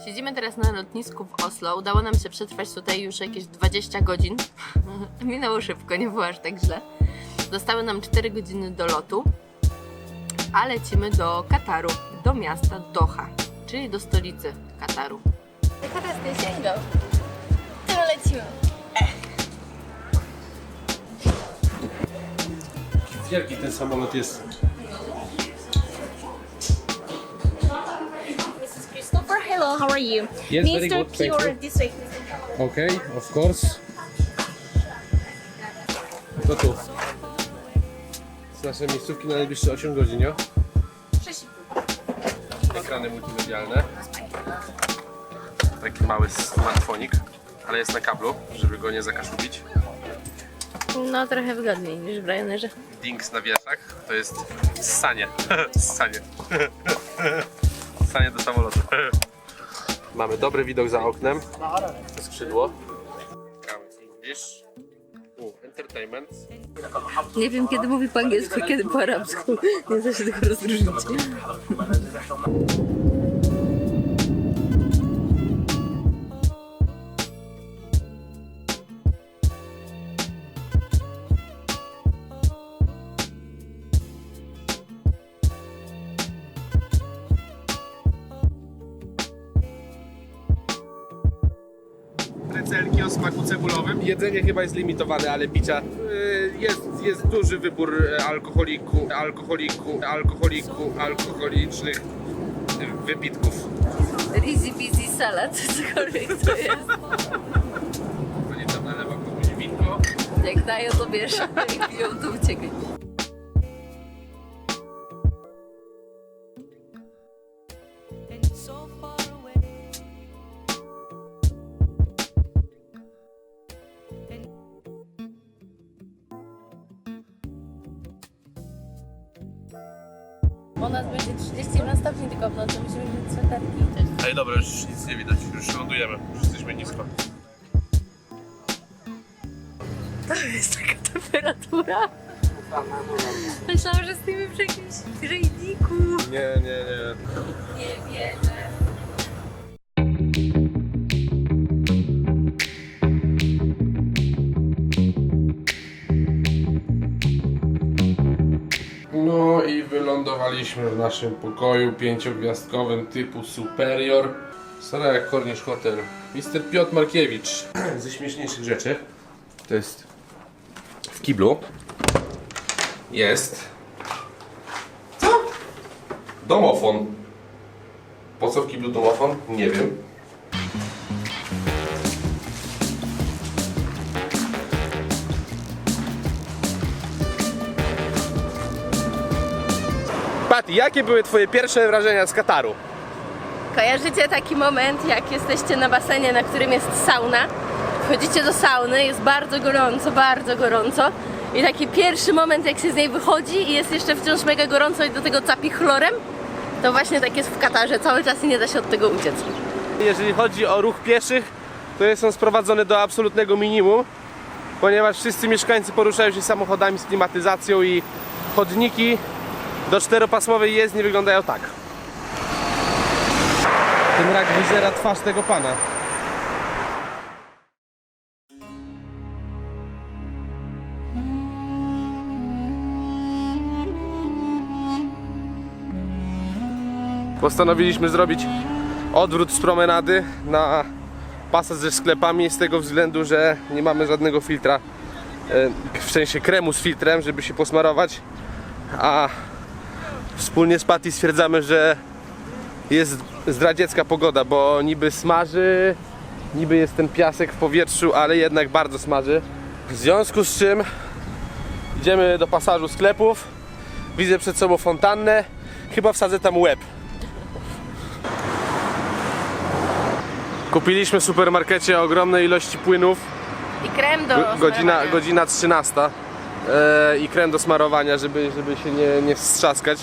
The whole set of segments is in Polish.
Siedzimy teraz na lotnisku w Oslo. Udało nam się przetrwać tutaj już jakieś 20 godzin. Minęło szybko, nie było aż tak źle. Zostały nam 4 godziny do lotu, a lecimy do Kataru, do miasta Doha, czyli do stolicy Kataru. Teraz nie sięgał. Tym lecimy. Wielki ten samolot jest. Hello, how are you? Yes, very Mr. good, thank Kior, you. this way. Okay, of course. To tu. Z nasze miejscówki na najbliższe 8 godzin, jo? Ekrany multimedialne. Taki mały smartfonik, ale jest na kablu, żeby go nie zakaszubić. No trochę wygodniej niż w Ryanerze. Dings na wierzach to jest ssanie. ssanie. ssanie do samolotu. Mamy dobry widok za oknem. Skrzydło. U, entertainment. Nie wiem kiedy mówi po angielsku, kiedy po arabsku. Nie da się tego rozróżnić. Jedzenie chyba jest limitowane, ale picia y, jest, jest duży wybór e, alkoholiku, alkoholiku, alkoholiku, alkoholicznych wypitków. Easy busy salad, cokolwiek to jest. Oni tam nalewa komuś winko. Jak dają to bierz, jak piją to uciekaj. U nas będzie 31 stopni tylko w nocy, musimy mieć sweterki. Ej dobra, już nic nie widać, już lądujemy, już jesteśmy nisko. To jest taka temperatura. Myślałam, że stoimy przy jakimś grzejniku. Nie, nie, nie. Nie wylądowaliśmy w naszym pokoju pięciogwiazdkowym typu Superior. Stara jak Cornish Hotel. Mr. Piotr Markiewicz. Ze śmieszniejszych rzeczy to jest w kiblu jest co? Domofon. Po co w kiblu domofon? Nie wiem. Jakie były twoje pierwsze wrażenia z Kataru? Kojarzycie taki moment, jak jesteście na basenie, na którym jest sauna? Wchodzicie do sauny, jest bardzo gorąco, bardzo gorąco. I taki pierwszy moment, jak się z niej wychodzi i jest jeszcze wciąż mega gorąco i do tego capi chlorem, to właśnie tak jest w Katarze cały czas i nie da się od tego uciec. Jeżeli chodzi o ruch pieszych, to jest on sprowadzony do absolutnego minimum, ponieważ wszyscy mieszkańcy poruszają się samochodami z klimatyzacją i chodniki do czteropasmowej jezdni wyglądają tak. Ten rak wyżera twarz tego pana. Postanowiliśmy zrobić odwrót z promenady na pasat ze sklepami z tego względu, że nie mamy żadnego filtra e, w sensie kremu z filtrem, żeby się posmarować a wspólnie z Patty stwierdzamy, że jest zdradziecka pogoda, bo niby smaży, niby jest ten piasek w powietrzu, ale jednak bardzo smaży. W związku z czym idziemy do pasażu sklepów. Widzę przed sobą fontannę. Chyba wsadzę tam łeb. Kupiliśmy w supermarkecie ogromne ilości płynów. I krem do Go, godzina, godzina 13 e, i krem do smarowania, żeby, żeby się nie, nie wstrzaskać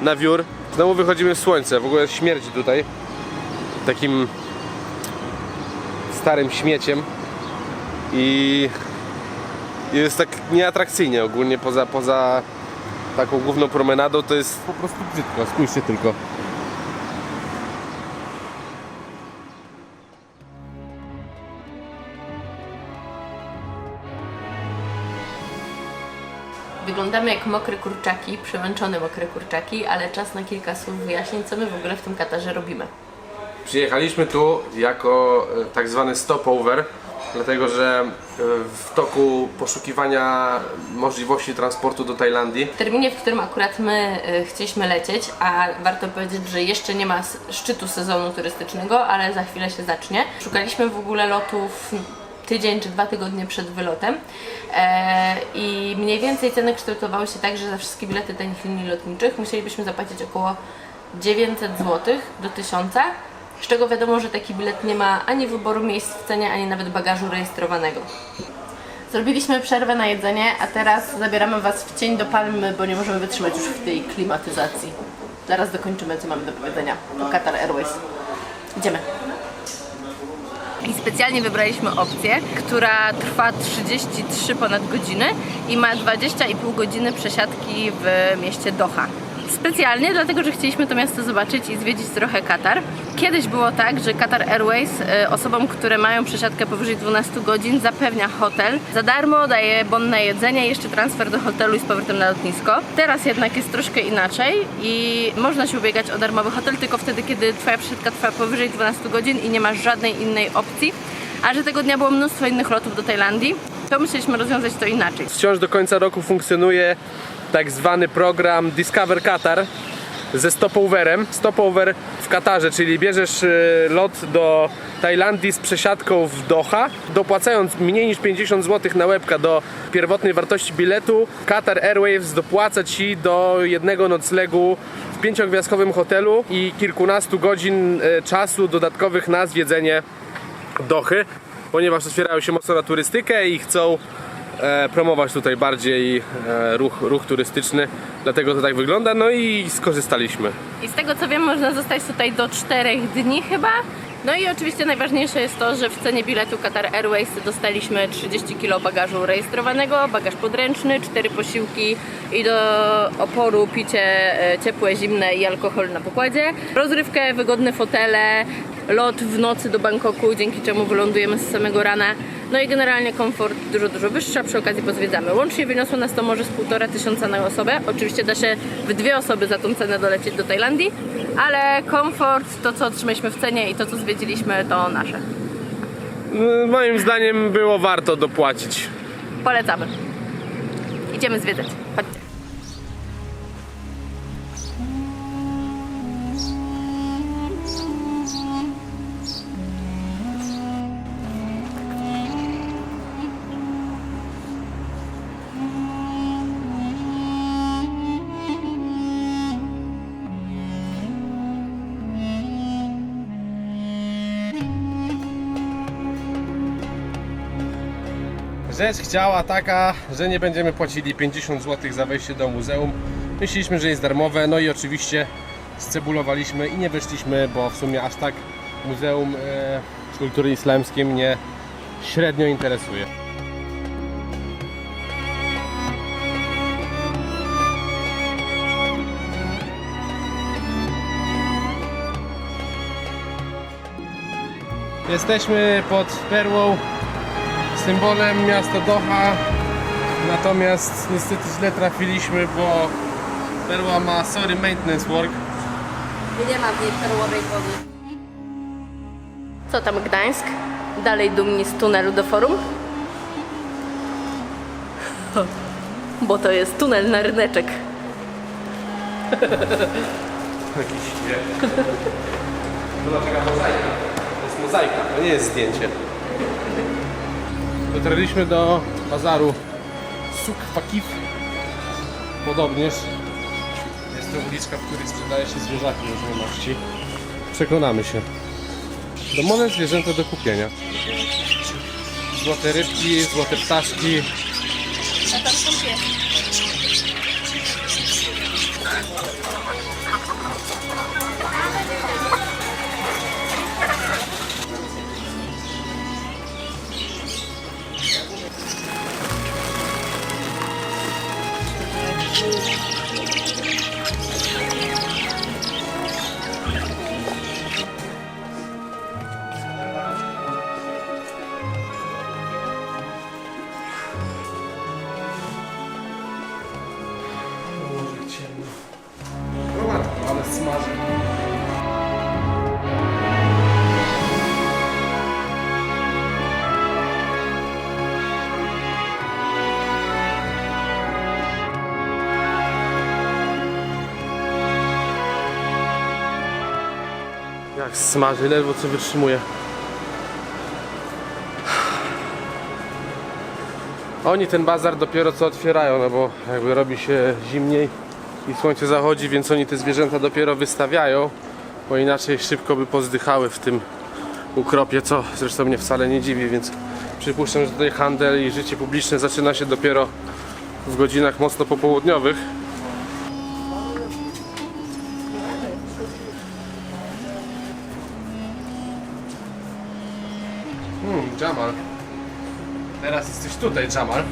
na wiór. Znowu wychodzimy w słońce, w ogóle śmierdzi tutaj. Takim starym śmieciem. I jest tak nieatrakcyjnie ogólnie. Poza, poza taką główną promenadą to jest po prostu brzydko, spójrzcie tylko Wyglądamy jak mokre kurczaki, przemęczone mokre kurczaki, ale czas na kilka słów wyjaśnień, co my w ogóle w tym Katarze robimy. Przyjechaliśmy tu jako e, tak zwany stopover, dlatego że e, w toku poszukiwania możliwości transportu do Tajlandii W terminie, w którym akurat my y, chcieliśmy lecieć, a warto powiedzieć, że jeszcze nie ma s- szczytu sezonu turystycznego, ale za chwilę się zacznie. Szukaliśmy w ogóle lotów tydzień czy dwa tygodnie przed wylotem e, i mniej więcej ceny kształtowały się tak, że za wszystkie bilety tanich linii lotniczych musielibyśmy zapłacić około 900 zł do 1000 z czego wiadomo, że taki bilet nie ma ani wyboru miejsc w cenie, ani nawet bagażu rejestrowanego. Zrobiliśmy przerwę na jedzenie, a teraz zabieramy Was w cień do palmy, bo nie możemy wytrzymać już w tej klimatyzacji. Zaraz dokończymy, co mamy do powiedzenia. To Qatar Airways. Idziemy. I specjalnie wybraliśmy opcję, która trwa 33 ponad godziny i ma 20,5 godziny przesiadki w mieście Doha. Specjalnie dlatego, że chcieliśmy to miasto zobaczyć i zwiedzić trochę Katar. Kiedyś było tak, że Qatar Airways y, osobom, które mają przesiadkę powyżej 12 godzin zapewnia hotel. Za darmo daje bon na jedzenie, jeszcze transfer do hotelu i z powrotem na lotnisko. Teraz jednak jest troszkę inaczej i można się ubiegać o darmowy hotel tylko wtedy, kiedy Twoja przesiadka trwa powyżej 12 godzin i nie masz żadnej innej opcji. A że tego dnia było mnóstwo innych lotów do Tajlandii, to musieliśmy rozwiązać to inaczej. wciąż do końca roku funkcjonuje tak zwany program Discover Qatar ze stopoverem. Stopover w Katarze, czyli bierzesz y, lot do Tajlandii z przesiadką w Doha, dopłacając mniej niż 50 zł na łebka do pierwotnej wartości biletu, Qatar Airways dopłaca Ci do jednego noclegu w pięciogwiazdkowym hotelu i kilkunastu godzin y, czasu dodatkowych na zwiedzenie Dochy, ponieważ otwierają się mocno na turystykę i chcą promować tutaj bardziej e, ruch, ruch turystyczny, dlatego to tak wygląda, no i skorzystaliśmy. I z tego co wiem, można zostać tutaj do 4 dni chyba. No i oczywiście najważniejsze jest to, że w cenie biletu Qatar Airways dostaliśmy 30 kg bagażu rejestrowanego, bagaż podręczny, 4 posiłki i do oporu picie e, ciepłe, zimne i alkohol na pokładzie, rozrywkę, wygodne fotele, lot w nocy do Bangkoku, dzięki czemu wylądujemy z samego rana. No i generalnie komfort dużo, dużo wyższy, a przy okazji pozwiedzamy. Łącznie wyniosło nas to może z półtora tysiąca na osobę. Oczywiście da się w dwie osoby za tą cenę dolecieć do Tajlandii, ale komfort, to co otrzymaliśmy w cenie i to co zwiedziliśmy, to nasze. No, Moim zdaniem było warto dopłacić. Polecamy. Idziemy zwiedzać. Rzecz chciała taka, że nie będziemy płacili 50 zł za wejście do muzeum. Myśleliśmy, że jest darmowe, no i oczywiście scebulowaliśmy i nie weszliśmy, bo w sumie aż tak Muzeum e, Kultury Islamskiej mnie średnio interesuje. Jesteśmy pod perłą, symbolem miasta Doha. Natomiast niestety źle trafiliśmy, bo perła ma sorry maintenance work. Nie ma w niej perłowej wody. Co tam Gdańsk? Dalej dumni z tunelu do forum? Bo to jest tunel na ryneczek. Jakiś. To dlaczego mozaika? To jest mozaika, to nie jest zdjęcie. Dotarliśmy do bazaru Suk Fakif. Podobnież jest to uliczka, w której sprzedaje się zwierzaki różnej maści. Przekonamy się. Domowe zwierzęta do kupienia. Złote rybki, złote ptaszki. A tam są smaży. Jak smaży, ledwo co wytrzymuje. Oni ten bazar dopiero co otwierają, no bo jakby robi się zimniej i słońce zachodzi, więc oni te zwierzęta dopiero wystawiają, bo inaczej szybko by pozdychały w tym ukropie, co zresztą mnie wcale nie dziwi, więc przypuszczam, że tutaj handel i życie publiczne zaczyna się dopiero w godzinach mocno popołudniowych. Hmm, Jamal. Teraz jesteś tutaj, Jamal.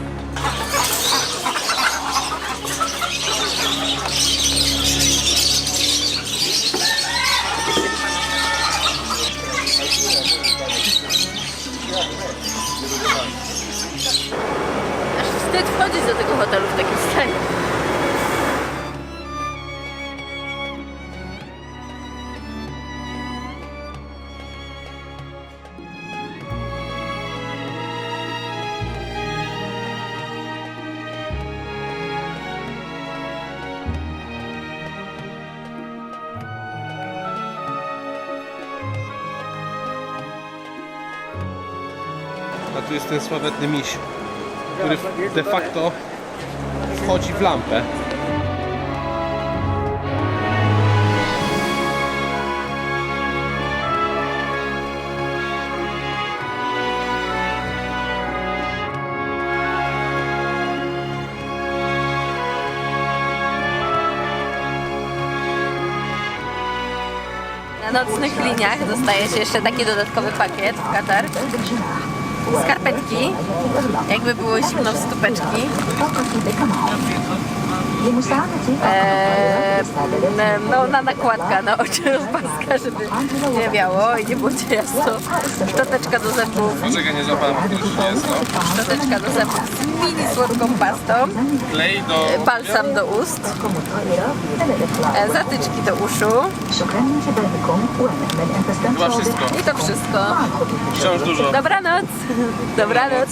Aż wstyd wchodzić do tego hotelu w takim stanie. Tu jest ten sławetny miś, który de facto wchodzi w lampę. Na nocnych liniach dostaje się jeszcze taki dodatkowy pakiet w Katar. Skarpetki, jakby było zimno w stupeczki. Eee, no, na nakładka na oczy paska, żeby nie miało i nie było ci jasno. Szczoteczka do zębów. Poczekaj, nie złapałem. Szczoteczka do zębów z mini słodką pastą. Klej do... Eee, Balsam do ust. Eee, zatyczki do uszu. Chyba wszystko. I to wszystko. Wciąż dużo. Dobranoc. Dobranoc.